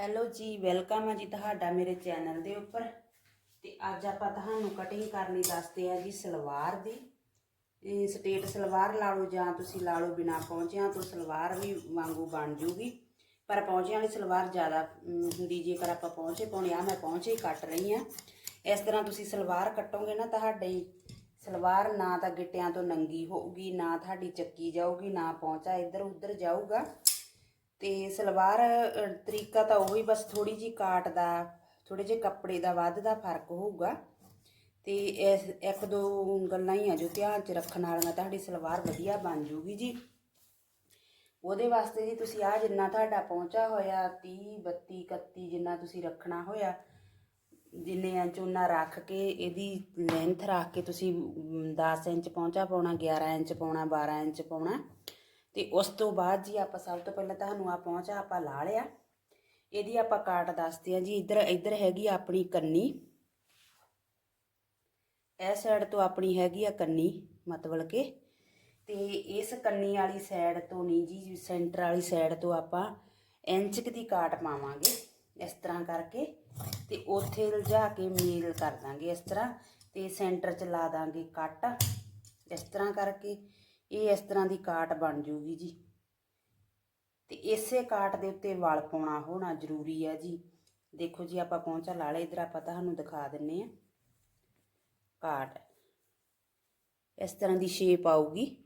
Hello ਜੀ, welcome ਹੈ ਜੀ ਤੁਹਾਡਾ ਮੇਰੇ ਚੈਨਲ ਦੇ ਉੱਪਰ। ਤੇ ਅੱਜ ਆਪਾਂ ਤੁਹਾਨੂੰ ਕਟਿੰਗ ਕਰਨੀ ਦੱਸਦੇ ਆ ਜੀ ਸਲਵਾਰ ਦੀ। ਇਹ ਸਟੇਟ ਸਲਵਾਰ ਲਾ ਲਓ ਜਾਂ ਤੁਸੀਂ ਲਾ ਲਓ ਬਿਨਾ ਪਹੁੰਚਿਆਂ ਤੋਂ ਸਲਵਾਰ ਵੀ ਵਾਂਗੂ ਬਣ ਜੂਗੀ। ਪਰ ਪਹੁੰਚਿਆਂ ਵਾਲੀ ਸਲਵਾਰ ਜ਼ਿਆਦਾ ਹੁੰਦੀ ਜੇਕਰ ਆਪਾਂ ਪਹੁੰਚੇ ਪਾਉਣੇ ਆ, ਮੈਂ ਪਹੁੰਚੇ ਕੱਟ ਰਹੀ ਆ ਇਸ ਤਰ੍ਹਾਂ ਤੁਸੀਂ ਸਲਵਾਰ ਕੱਟੋਗੇ ਨਾ ਤੁਹਾਡੀ ਸਲਵਾਰ ਨਾ ਤਾਂ ਗਿੱਟਿਆਂ ਤੋਂ ਨੰਗੀ ਹੋਊਗੀ, ਨਾ ਤੁਹਾਡੀ ਚੱਕੀ ਜਾਊਗੀ, ਨਾ ਪਹੁੰਚਾ ਇੱਧਰ ਉੱਧਰ ਜਾਊਗਾ। ਤੇ ਸਲਵਾਰ ਤਰੀਕਾ ਤਾਂ ਉਹੀ ਬਸ ਥੋੜੀ ਜੀ ਕਾਟ ਦਾ ਥੋੜੇ ਜਿਹੇ ਕੱਪੜੇ ਦਾ ਵੱਧ ਦਾ ਫ਼ਰਕ ਹੋਊਗਾ। ਤੇ ਇਸ ਇੱਕ ਦੋ ਗੱਲਾਂ ਹੀ ਆ ਜੋ ਧਿਆਨ ਚ ਰੱਖਣ ਵਾਲੀਆਂ ਤੁਹਾਡੀ ਸਲਵਾਰ ਵਧੀਆ ਬਣ ਜੂਗੀ ਜੀ। ਉਹਦੇ ਵਾਸਤੇ ਜੀ ਤੁਸੀਂ ਆ ਜਿੰਨਾ ਤੁਹਾਡਾ ਪਹੁੰਚਾ ਹੋਇਆ 30 32 31 ਜਿੰਨਾ ਤੁਸੀਂ ਰੱਖਣਾ ਹੋਇਆ ਜਿੰਨੇ ਇੰਚ ਉਹਨਾਂ ਰੱਖ ਕੇ ਇਹਦੀ ਲੈਂਥ ਰੱਖ ਕੇ ਤੁਸੀਂ ਅਮ, 10 ਇੰਚ ਪਹੁੰਚਾ ਪਾਉਣਾ 11 ਇੰਚ ਪਾਉਣਾ 12 ਇੰਚ ਪਾਉਣਾ। ਤੇ ਉਸ ਤੋਂ ਬਾਅਦ ਜੀ ਆਪਾਂ ਸਭ ਤੋਂ ਪਹਿਲਾਂ ਤੁਹਾਨੂੰ ਆ ਪਹੁੰਚਾ ਆਪਾਂ ਲਾ ਲਿਆ। ਇਹਦੀ ਆਪਾਂ ਕਾਟ ਦੱਸਦੇ ਆ ਜੀ, ਇੱਧਰ ਇੱਧਰ ਹੈਗੀ ਆਪਣੀ ਕੰਨੀ। ਇਹ ਸਾਈਡ ਤੋਂ ਆਪਣੀ ਹੈਗੀ ਆ ਕੰਨੀ, ਮਤਲਬ ਕਿ। ਤੇ ਇਸ ਕੰਨੀ ਵਾਲੀ ਸਾਈਡ ਤੋਂ ਨਹੀਂ ਜੀ ਸੈਂਟਰ ਵਾਲੀ ਸਾਈਡ ਤੋਂ ਆਪਾਂ ਇੰਚ ਦੀ ਕਾਟ ਪਾਵਾਂਗੇ ਇਸ ਤਰ੍ਹਾਂ ਕਰਕੇ। ਤੇ ਉੱਥੇ ਲਿਜਾ ਕੇ ਮੇਲ ਕਰ ਦਾਂਗੇ ਇਸ ਤਰ੍ਹਾਂ। ਤੇ ਸੈਂਟਰ 'ਚ ਲਾ ਦਾਂਗੇ ਕੱਟ ਇਸ ਤਰ੍ਹਾਂ ਕਰਕੇ। ਇਹ ਇਸ ਤਰ੍ਹਾਂ ਦੀ ਕਾਟ ਬਣ ਜੂਗੀ ਜੀ। ਤੇ ਇਸੇ ਕਾਟ ਦੇ ਉੱਤੇ ਵਲ ਪਾਉਣਾ ਹੋਣਾ ਜ਼ਰੂਰੀ ਆ ਜੀ। ਦੇਖੋ ਜੀ, ਆਪਾਂ ਪਹੁੰਚਾ ਲਾ ਲਿਆ ਇਧਰ ਆਪਾਂ ਤੁਹਾਨੂੰ ਦਿਖਾ ਦਿੰਨੇ ਆ। ਕਾਟ। ਇਸ ਤਰ੍ਹਾਂ ਦੀ ਸ਼ੇਪ ਆਊਗੀ।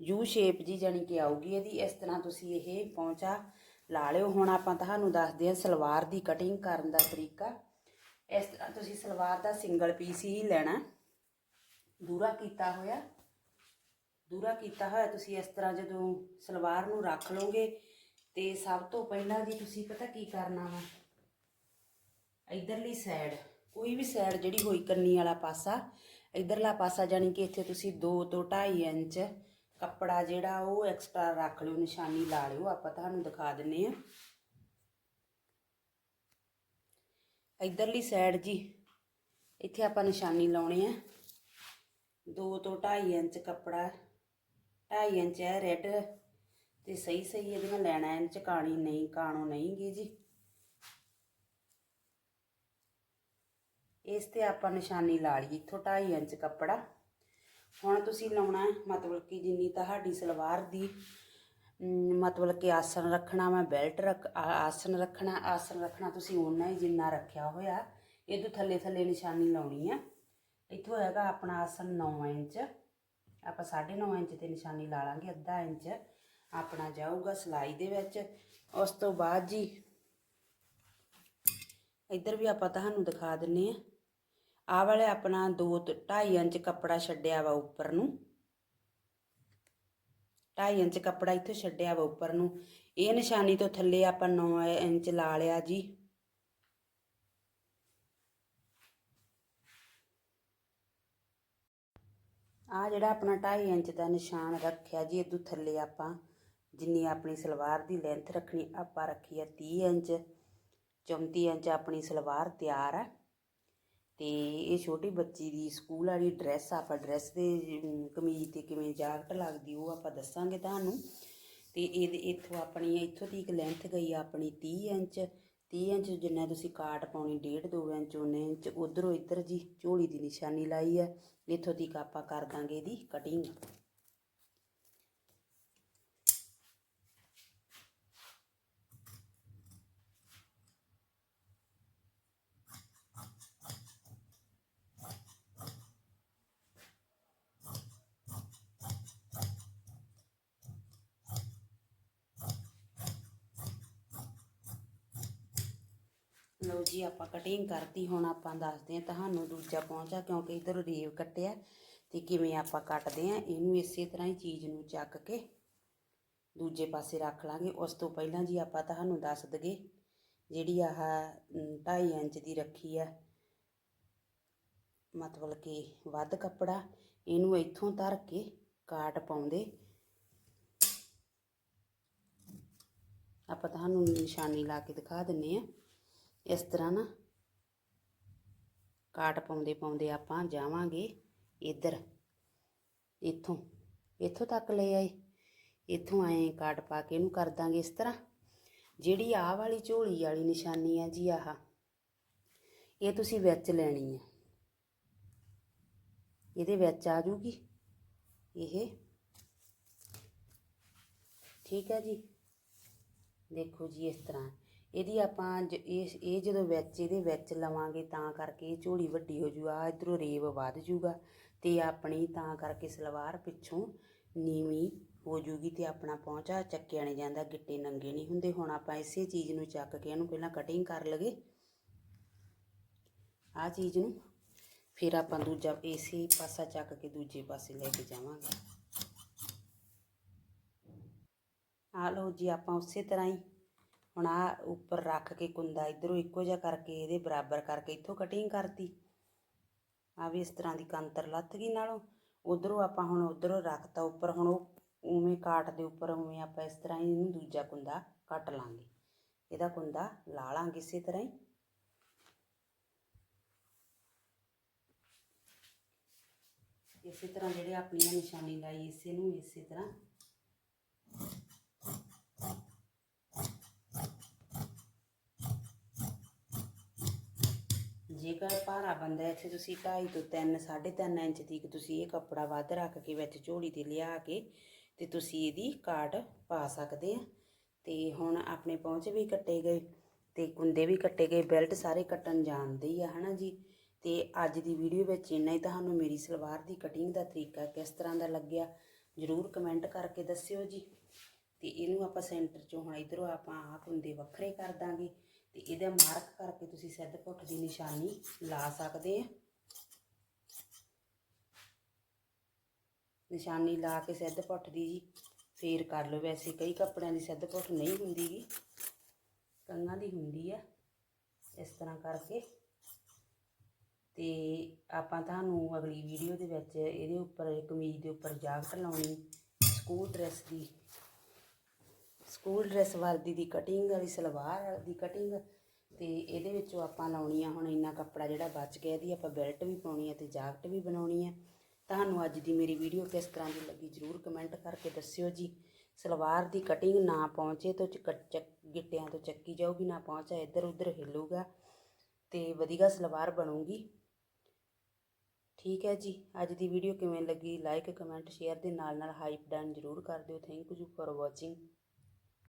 ਯੂ ਸ਼ੇਪ ਜੀ ਜਾਨੀ ਕਿ ਆਊਗੀ ਇਹਦੀ। ਇਸ ਤਰ੍ਹਾਂ ਤੁਸੀਂ ਇਹ ਪਹੁੰਚਾ ਲਾ ਲਿਓ ਹੁਣ ਆਪਾਂ ਤੁਹਾਨੂੰ ਦੱਸਦੇ ਹਾਂ ਸਲਵਾਰ ਦੀ ਕਟਿੰਗ ਕਰਨ ਦਾ ਤਰੀਕਾ। ਇਸ ਤਰ੍ਹਾਂ ਤੁਸੀਂ ਸਲਵਾਰ ਦਾ ਸਿੰਗਲ ਪੀਸ ਹੀ ਲੈਣਾ। ਦੂਰਾ ਕੀਤਾ ਹੋਇਆ। ਦੂਰਾ ਕੀਤਾ ਹੋਇਆ, ਤੁਸੀਂ ਇਸ ਤਰ੍ਹਾਂ ਜਦੋਂ ਸਲਵਾਰ ਨੂੰ ਰੱਖ ਲਓਗੇ ਤੇ ਸਭ ਤੋਂ ਪਹਿਲਾਂ ਜੀ ਤੁਸੀਂ ਪਤਾ ਕੀ ਕਰਨਾ ਵਾ? ਇਧਰਲੀ ਸਾਈਡ ਕੋਈ ਵੀ ਸਾਈਡ ਜਿਹੜੀ ਹੋਈ ਕੰਨੀ ਵਾਲਾ ਪਾਸਾ, ਇਧਰਲਾ ਪਾਸਾ ਜਾਨੀ ਕਿ ਇੱਥੇ ਤੁਸੀਂ 2 ਤੋਂ 2.5 ਇੰਚ ਕੱਪੜਾ ਜਿਹੜਾ ਉਹ ਐਕਸਟਰਾ ਰੱਖ ਲਿਓ, ਨਿਸ਼ਾਨੀ ਲਾ ਲਿਓ, ਆਪਾਂ ਤੁਹਾਨੂੰ ਦਿਖਾ ਦਿੰਨੇ ਆ। ਇਧਰਲੀ ਸਾਈਡ ਜੀ, ਇੱਥੇ ਆਪਾਂ ਨਿਸ਼ਾਨੀ ਲਾਉਣੀ ਆ। 2 ਤੋਂ 2.5 ਇੰਚ ਕੱਪੜਾ 2.5 ਇੰਚ ਹੈ ਰੈੱਡ ਤੇ ਸਹੀ ਸਹੀ ਇਹਦੀਆਂ ਲੈਣਾ ਇੰਚ ਕਾਣੀ ਨਹੀਂ, ਕਾਣੋ ਨਹੀਂ ਗੀ ਜੀ। ਇਸ ਤੇ ਆਪਾਂ ਨਿਸ਼ਾਨੀ ਲਾ ਲਈ ਇੱਥੋਂ 2.5 ਇੰਚ ਕੱਪੜਾ। ਹੁਣ ਤੁਸੀਂ ਲਾਉਣਾ ਹੈ, ਮਤਲਬ ਕਿ ਜਿੰਨੀ ਤੁਹਾਡੀ ਸਲਵਾਰ ਦੀ ਮਤਲਬ ਕਿ ਆਸਨ ਰੱਖਣਾ ਮੈਂ ਬੈਲਟ ਰੱਖ, ਆ- ਆਸਨ ਰੱਖਣਾ ਆਸਨ ਰੱਖਣਾ ਤੁਸੀਂ ਓਨਾ ਹੀ ਜਿੰਨਾ ਰੱਖਿਆ ਹੋਇਆ ਇਹ ਤੋਂ ਥੱਲੇ ਥੱਲੇ ਨਿਸ਼ਾਨੀ ਲਾਉਣੀ ਆ। ਇੱਥੋਂ ਹੈਗਾ ਆਪਣਾ ਆਸਣ 9 ਇੰਚ। ਆਪਾਂ 9.5 ਇੰਚ ਤੇ ਨਿਸ਼ਾਨੀ ਲਾ ਲਾਂਗੇ, ਅੱਧਾ ਇੰਚ। ਆਪਣਾ ਜਾਊਗਾ ਸਲਾਈ ਦੇ ਵਿੱਚ। ਉਸ ਤੋਂ ਬਾਅਦ ਜੀ, ਇੱਧਰ ਵੀ ਆਪਾਂ ਤੁਹਾਨੂੰ ਦਿਖਾ ਦਿੰਨੇ ਆ। ਆਹ ਵਾਲੇ ਆਪਣਾ 2 2.5 ਇੰਚ ਕੱਪੜਾ ਛੱਡਿਆ ਵਾ ਉੱਪਰ ਨੂੰ। 2.5 ਇੰਚ ਕੱਪੜਾ ਇੱਥੋਂ ਛੱਡਿਆ ਵਾ ਉੱਪਰ ਨੂੰ। ਇਹ ਨਿਸ਼ਾਨੀ ਤੋਂ ਥੱਲੇ ਆਪਾਂ 9 ਇੰਚ ਲਾ ਲਿਆ ਜੀ। ਆ ਜਿਹੜਾ ਆਪਣਾ 2.5 ਇੰਚ ਦਾ ਨਿਸ਼ਾਨ ਰੱਖਿਆ ਜੀ ਇਦੋਂ ਥੱਲੇ ਆਪਾਂ ਜਿੰਨੀ ਆਪਣੀ ਸਲਵਾਰ ਦੀ ਲੈਂਥ ਰੱਖਣੀ, ਆਪਾਂ ਰੱਖੀ ਆ 30 ਇੰਚ 34 ਇੰਚ ਆਪਣੀ ਸਲਵਾਰ ਤਿਆਰ ਆ। ਤੇ ਇਹ ਛੋਟੀ ਬੱਚੀ ਦੀ ਸਕੂਲ ਵਾਲੀ ਡਰੈਸ ਆਪਾਂ ਡਰੈਸ ਦੇ ਕਮੀਜ਼ ਤੇ ਕਿਵੇਂ ਜਾਕਟ ਲੱਗਦੀ ਉਹ ਆਪਾਂ ਦੱਸਾਂਗੇ ਤੁਹਾਨੂੰ। ਤੇ ਇਹਦੇ, ਇੱਥੋਂ ਆਪਣੀ, ਇੱਥੋਂ ਦੀ ਇੱਕ ਲੈਂਥ ਗਈ ਆ ਆਪਣੀ 30 ਇੰਚ। 30 ਇੰਚ ਜਿੰਨਾ ਤੁਸੀਂ ਕਾਟ ਪਾਉਣੀ, ਡੇਢ 2 ਇੰਚ ਉਹਨੇ ਇੰਚ, ਉਧਰੋਂ ਇੱਧਰ ਜੀ ਝੋਲੀ ਦੀ ਨਿਸ਼ਾਨੀ ਲਾਈ ਹੈ ਇੱਥੋਂ ਤੀਕ ਆਪਾਂ ਕਰ ਦਾਂਗੇ ਇਹਦੀ ਕਟਿੰਗ ਲਓ ਜੀ, ਆਪਾਂ ਕਟਿੰਗ ਕਰਤੀ, ਹੁਣ ਆਪਾਂ ਦੱਸਦੇ ਹਾਂ ਤੁਹਾਨੂੰ ਦੂਜਾ ਪਹੁੰਚਾ ਕਿਉਂਕਿ ਇਧਰ ਰੇਵ ਕੱਟਿਆ ਤੇ ਕਿਵੇਂ ਆਪਾਂ ਕੱਟਦੇ ਆ ਇਹਨੂੰ ਇਸੇ ਤਰ੍ਹਾਂ ਹੀ ਚੀਜ਼ ਨੂੰ ਚੱਕ ਕੇ ਦੂਜੇ ਪਾਸੇ ਰੱਖ ਲਾਂਗੇ। ਉਸ ਤੋਂ ਪਹਿਲਾਂ ਜੀ ਆਪਾਂ ਤੁਹਾਨੂੰ ਦੱਸ ਦਗੇ ਜਿਹੜੀ ਆਹ 2.5 ਇੰਚ ਦੀ ਰੱਖੀ ਆ, ਮਤਲਬ ਕਿ ਵੱਧ ਕੱਪੜਾ, ਇਹਨੂੰ ਇੱਥੋਂ ਧਰ ਕੇ ਕਾਟ ਪਾਉਂਦੇ। ਆਪਾਂ ਤੁਹਾਨੂੰ ਨਿਸ਼ਾਨੀ ਲਾ ਕੇ ਦਿਖਾ ਦਿੰਨੇ ਆ। ਇਸ ਤਰ੍ਹਾਂ ਨਾ ਕਾਟ ਪਾਉਂਦੇ ਪਾਉਂਦੇ ਆਪਾਂ ਜਾਵਾਂਗੇ ਇੱਧਰ। ਇੱਥੋਂ ਇੱਥੋਂ ਤੱਕ ਲੈ ਆਏ। ਇੱਥੋਂ ਆਏ ਕਾਟ ਪਾ ਕੇ ਇਹਨੂੰ ਕਰ ਦਾਂਗੇ ਇਸ ਤਰ੍ਹਾਂ। ਜਿਹੜੀ ਆਹ ਵਾਲੀ ਝੋਲੀ ਵਾਲੀ ਨਿਸ਼ਾਨੀ ਆ ਜੀ ਆਹ, ਇਹ ਤੁਸੀਂ ਵਿੱਚ ਲੈਣੀ ਹੈ ਇਹਦੇ ਵਿੱਚ ਆ ਜੂਗੀ ਇਹ। ਠੀਕ ਹੈ ਜੀ। ਦੇਖੋ ਜੀ ਇਸ ਤਰ੍ਹਾਂ। ਇਹਦੀ ਆਪਾਂ ਜ- ਇਹ ਇਹ ਜਦੋਂ ਵਿੱਚ, ਇਹਦੇ ਵਿੱਚ ਲਵਾਂਗੇ ਤਾਂ ਕਰਕੇ ਇਹ ਝੋਲੀ ਵੱਡੀ ਹੋ ਜੂ ਆ ਇਧਰੋਂ ਰੇਬ ਵੱਧ ਜੂਗਾ ਤੇ ਆਪਣੀ ਤਾਂ ਕਰਕੇ ਸਲਵਾਰ ਪਿੱਛੋਂ ਨੀਵੀਂ ਹੋ ਜੂਗੀ ਤੇ ਆਪਣਾ ਪਹੁੰਚਾ ਚੱਕਿਆ ਨਹੀਂ ਜਾਂਦਾ, ਗਿੱਟੇ ਨੰਗੇ ਨਹੀਂ ਹੁੰਦੇ। ਹੁਣ ਆਪਾਂ ਇਸੇ ਚੀਜ਼ ਨੂੰ ਚੱਕ ਕੇ ਇਹਨੂੰ ਪਹਿਲਾਂ ਕਟਿੰਗ ਕਰ ਲਗੇ ਆ ਚੀਜ਼ ਨੂੰ, ਫਿਰ ਆਪਾਂ ਦੂਜਾ ਇਸੇ ਪਾਸਾ ਚੱਕ ਕੇ ਦੂਜੇ ਪਾਸੇ ਲੈ ਕੇ ਜਾਵਾਂਗੇ। ਆ ਲਓ ਜੀ ਆਪਾਂ ਉਸੇ ਤਰ੍ਹਾਂ ਹੀ ਹੁਣ ਆ ਉੱਪਰ ਰੱਖ ਕੇ ਕੁੰਦਾ ਇਧਰੋਂ ਇੱਕੋ ਜਿਹਾ ਕਰਕੇ ਇਹਦੇ ਬਰਾਬਰ ਕਰਕੇ ਇੱਥੋਂ ਕਟਿੰਗ ਕਰਤੀ। ਆ ਵੀ ਇਸ ਤਰ੍ਹਾਂ ਦੀ ਕੰਤਰ ਲੱਥ ਗਈ ਨਾਲੋਂ। ਉਧਰੋਂ ਆਪਾਂ ਹੁਣ ਉਧਰੋਂ ਰੱਖਤਾ ਉੱਪਰ, ਹੁਣ ਉਹ ਉਵੇਂ ਕਾਟ ਦੇ ਉੱਪਰ ਉਵੇਂ ਆਪਾਂ ਇਸ ਤਰ੍ਹਾਂ ਹੀ ਇਹਨੂੰ ਦੂਜਾ ਕੁੰਦਾ ਕੱਟ ਲਾਂਗੇ। ਇਹਦਾ ਕੁੰਦਾ ਲਾ ਲਾਂਗੇ ਇਸੇ ਤਰ੍ਹਾਂ ਹੀ। ਇਸੇ ਤਰ੍ਹਾਂ ਜਿਹੜੇ ਆਪਣੀਆਂ ਨਿਸ਼ਾਨੀ ਲਾਈ, ਇਸੇ ਨੂੰ ਇਸੇ ਤਰ੍ਹਾਂ ਜੇਕਰ ਭਾਰਾ ਬੰਦਾ ਹੈ, ਇੱਥੇ ਤੁਸੀਂ 2.5 ਤੋਂ 3 3.5 ਇੰਚ ਦੀ ਤੁਸੀਂ ਇਹ ਕੱਪੜਾ ਵੱਧ ਰੱਖ ਕੇ ਵਿੱਚ ਝੋਲੀ ਤੇ ਲਿਆ ਕੇ ਤੇ ਤੁਸੀਂ ਇਹਦੀ ਕਾਟ ਪਾ ਸਕਦੇ ਆ। ਤੇ ਹੁਣ ਆਪਣੇ ਪਹੁੰਚ ਵੀ ਕੱਟੇ ਗਏ ਤੇ ਕੁੰਦੇ ਵੀ ਕੱਟੇ ਗਏ ਬੈਲਟ ਸਾਰੇ ਕੱਟਣ ਜਾਣਦੇ ਹੀ ਆ ਹਨਾ ਜੀ? ਤੇ ਅੱਜ ਦੀ ਵੀਡੀਓ ਵਿੱਚ ਇੰਨਾ ਹੀ। ਤੁਹਾਨੂੰ ਮੇਰੀ ਸਲਵਾਰ ਦੀ ਕਟਿੰਗ ਦਾ ਤਰੀਕਾ ਕਿਸ ਤਰ੍ਹਾਂ ਦਾ ਲੱਗਿਆ ਜਰੂਰ ਕਮੈਂਟ ਕਰਕੇ ਦੱਸਿਓ ਜੀ। ਤੇ ਇਹਨੂੰ ਆਪਾਂ ਸੈਂਟਰ ਚੋਂ ਹੁਣ ਇਧਰੋਂ ਆਪਾਂ ਆਹ ਕੁੰਦੇ ਵੱਖਰੇ ਕਰ ਦਾਂਗੇ। ਤੇ ਇਹਦਾ ਮਾਰਕ ਕਰਕੇ ਤੁਸੀਂ ਸਿੱਧ ਪੁੱਠ ਦੀ ਨਿਸ਼ਾਨੀ ਲਾ ਸਕਦੇ ਆ। ਨਿਸ਼ਾਨੀ ਲਾ ਕੇ ਸਿੱਧ ਪੁੱਠ ਦੀ ਜੀ ਫੇਰ ਕਰ ਲਓ। ਵੈਸੇ ਕਈ ਕੱਪੜਿਆਂ ਦੀ ਸਿੱਧ ਪੁੱਠ ਨਹੀਂ ਹੁੰਦੀ ਹੁੰਦੀਗੀ ਕੰਨਾਂ ਦੀ ਹੁੰਦੀ ਆ ਇਸ ਤਰ੍ਹਾਂ ਕਰਕੇ। ਤੇ ਆਪਾਂ ਤੁਹਾਨੂੰ ਅਗਲੀ ਵੀਡੀਓ ਦੇ ਵਿੱਚ ਇਹਦੇ ਉੱਪਰ ਕਮੀਜ਼ ਦੇ ਉੱਪਰ ਜਾਕਟ ਲਾਉਣੀ ਸਕੂਲ ਡਰੈਸ ਦੀ ਸਕੂਲ ਡਰੈਸ ਵਰਦੀ ਦੀ ਕਟਿੰਗ ਵਾਲੀ, ਸਲਵਾਰ ਦੀ ਕਟਿੰਗ ਤੇ ਇਹਦੇ ਵਿੱਚੋਂ ਆਪਾਂ ਲਾਉਣੀ ਆ ਹੁਣ ਇੰਨਾ ਕੱਪੜਾ ਜਿਹੜਾ ਬਚ ਗਿਆ ਇਹਦੀ ਆਪਾਂ ਬੈਲਟ ਵੀ ਪਾਉਣੀ ਆ ਤੇ ਜਾਕਟ ਵੀ ਬਣਾਉਣੀ ਆ। ਤੁਹਾਨੂੰ ਅੱਜ ਦੀ ਮੇਰੀ ਵੀਡੀਓ ਕਿਸ ਤਰ੍ਹਾਂ ਦੀ ਲੱਗੀ, ਜਰੂਰ ਕਮੈਂਟ ਕਰਕੇ ਦੱਸਿਓ ਜੀ। ਸਲਵਾਰ ਦੀ ਕਟਿੰਗ ਨਾ ਪਹੁੰਚੇ ਤਾਂ ਚ- ਕੱਟ- ਚੱਕ ਗਿੱਟਿਆਂ ਤੋਂ ਚੱਕੀ ਜਾਊਗੀ, ਨਾ ਪਹੁੰਚਾ, ਇੱਧਰ ਉੱਧਰ ਹਿੱਲੂਗਾ ਤੇ ਵਧੀਆ ਸਲਵਾਰ ਬਣੂਗੀ। ਠੀਕ ਹੈ ਜੀ, ਅੱਜ ਦੀ ਵੀਡੀਓ ਕਿਵੇਂ ਲੱਗੀ? ਲਾਈਕ ਕਮੈਂਟ ਸ਼ੇਅਰ ਦੇ ਨਾਲ ਨਾਲ ਹਾਈਪ ਡਨ ਜਰੂਰ ਕਰ ਦਿਓ। Thank you for watching